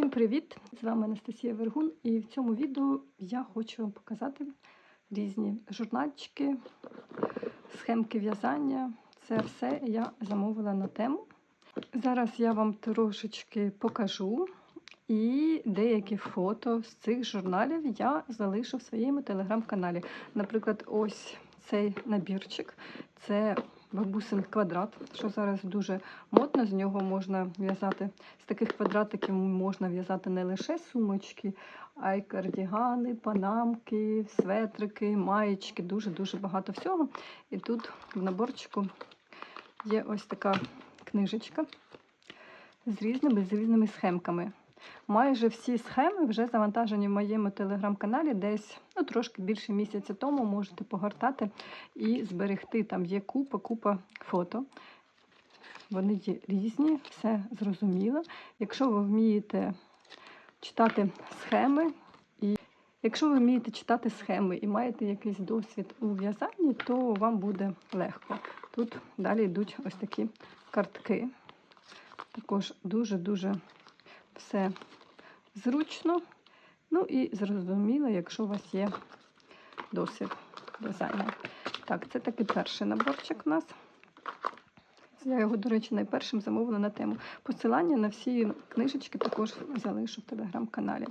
Всім привіт! З вами Анастасія Вергун, і в цьому відео я хочу вам показати різні журнальчики, схемки в'язання. Це все я замовила на тему. Зараз я вам трошечки покажу, і деякі фото з цих журналів я залишу в своєму телеграм-каналі. Наприклад, ось цей набірчик це бабусин квадрат, що зараз дуже модно. З нього можна в'язати. З таких квадратиків можна в'язати не лише сумочки, а й кардігани, панамки, светрики, маєчки, дуже-дуже багато всього. І тут в наборчику є ось така книжечка з різними з різними схемками. Майже всі схеми вже завантажені в моєму телеграм-каналі, десь ну, трошки більше місяця тому можете погортати і зберегти. Там є купа-купа фото. Вони є різні, все зрозуміло. Якщо ви вмієте читати схеми, якщо ви вмієте читати схеми і маєте якийсь досвід у в'язанні, то вам буде легко. Тут далі йдуть ось такі картки. Також дуже-дуже все зручно. Ну і зрозуміло, якщо у вас є досвід в'язання. Так, це такий перший наборчик у нас. Я його, до речі, найпершим замовила на тему. Посилання на всі книжечки також залишу в телеграм-каналі.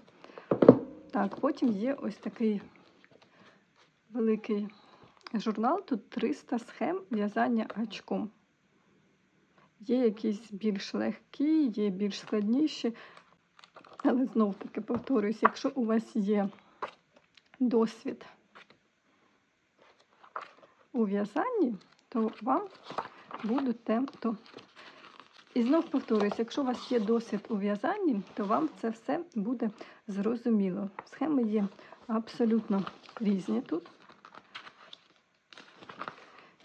Так, потім є ось такий великий журнал. Тут 300 схем в'язання гачком. Є якісь більш легкі, є більш складніші. Але знов таки повторюсь, якщо у вас є досвід у в'язанні, то вам будуть то. І знов повторюсь, якщо у вас є досвід у в'язанні, то вам це все буде зрозуміло. Схеми є абсолютно різні тут.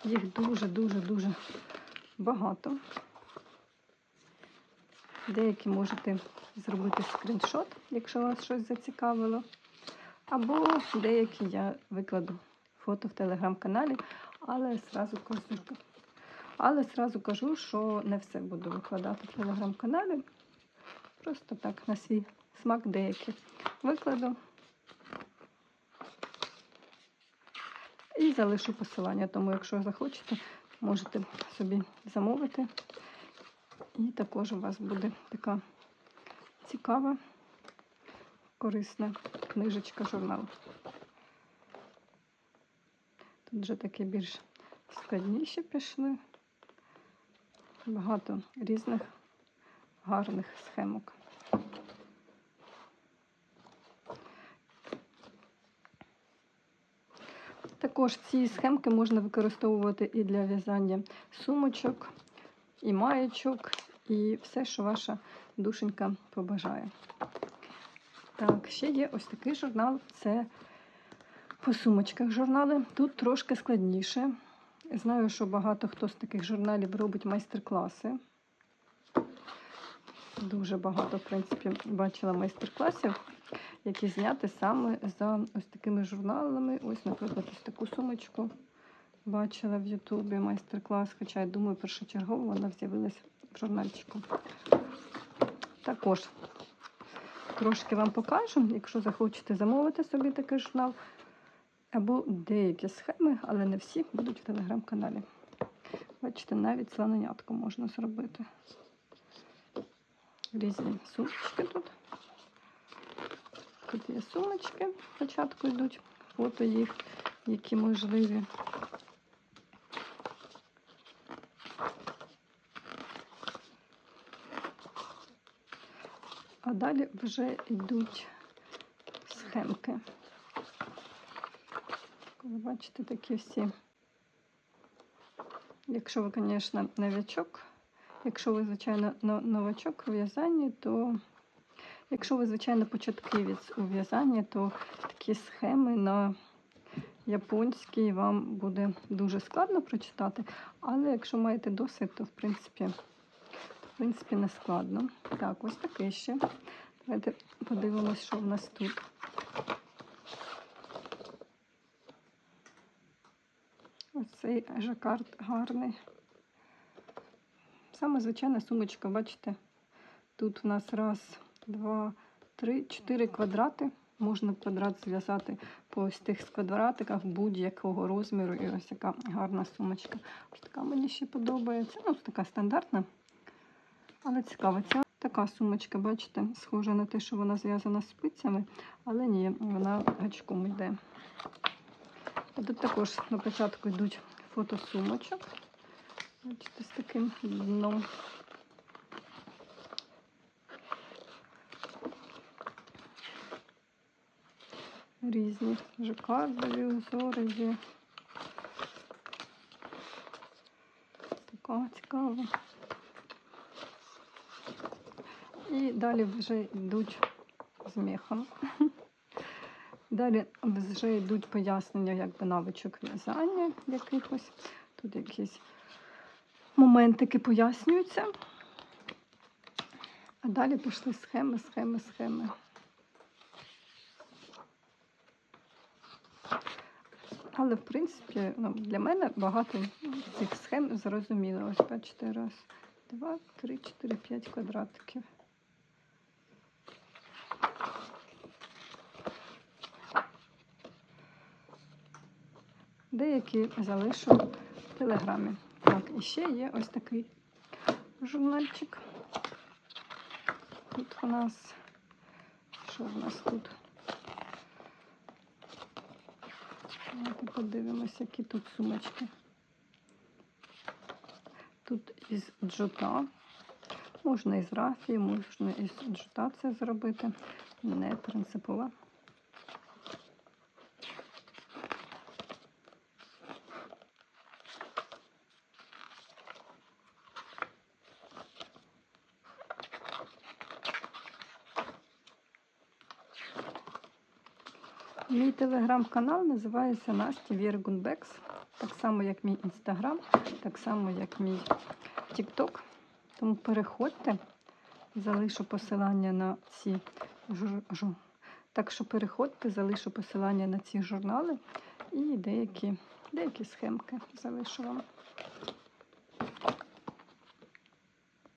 Їх дуже-дуже-дуже багато. Деякі можете зробити скріншот, якщо вас щось зацікавило. Або деякі я викладу фото в телеграм-каналі, але зразу кажу, але зразу кажу, що не все буду викладати в телеграм-каналі. Просто так на свій смак деякі викладу. І залишу посилання, тому якщо захочете, можете собі замовити. І також у вас буде така цікава, корисна книжечка журнал. Тут вже такі більш складніші пішли. Багато різних гарних схемок. Також ці схемки можна використовувати і для в'язання сумочок, і маєчок, і все, що ваша душенька побажає. Так, ще є ось такий журнал це по сумочках журнали. Тут трошки складніше. Знаю, що багато хто з таких журналів робить майстер-класи. Дуже багато, в принципі, бачила майстер-класів, які зняті саме за ось такими журналами. Ось, наприклад, ось таку сумочку бачила в Ютубі майстер-клас, хоча я думаю, першочергово вона з'явилася в журнальчику. Також трошки вам покажу, якщо захочете замовити собі такий журнал, або деякі схеми, але не всі будуть в телеграм-каналі. Бачите, навіть слоненятку можна зробити. Різні сумочки тут. Тут є сумочки, спочатку йдуть, фото їх, які можливі. А далі вже йдуть схемки. Ви бачите такі всі. Якщо ви, звісно, новачок, якщо ви, звичайно, новачок у в'язанні, то якщо ви, звичайно, початківець у в'язанні, то такі схеми на японській вам буде дуже складно прочитати. Але якщо маєте досвід, то в принципі, в принципі не складно. Так, ось такий ще. Давайте подивимось, що в нас тут. Оцей жакард гарний. Саме звичайна сумочка, бачите? Тут у нас раз, два, три, чотири квадрати. Можна квадрат зв'язати по ось тих квадратиках будь-якого розміру. І ось така гарна сумочка. Ось така мені ще подобається. Ну, така стандартна. Але цікава. Ця така сумочка, бачите, схожа на те, що вона зв'язана спицями, але ні, вона гачком йде. Тут також на початку йдуть фото сумочок. Бачите, з таким дном. Різні жакардові узори є. Така цікава. І далі вже йдуть з мехом. Далі вже йдуть пояснення якби навичок в'язання якихось. Тут якісь моментики пояснюються. А далі пішли схеми, схеми, схеми. Але, в принципі, ну, для мене багато цих схем зрозуміло. Ось бачите, раз, два, три, чотири, п'ять квадратиків. Деякі залишу в телеграмі. Так, і ще є ось такий журнальчик. Тут у нас, що в нас тут? Давайте подивимося, які тут сумочки. Тут із джута. Можна із рафії, можна із джута це зробити. Не принципово. Мій телеграм-канал називається Настя Віргунбекс. Так само, як мій інстаграм, так само, як мій Тікток. Тому переходьте, залишу посилання на ці жур... Так що переходьте, залишу посилання на ці журнали і деякі, деякі схемки залишу вам.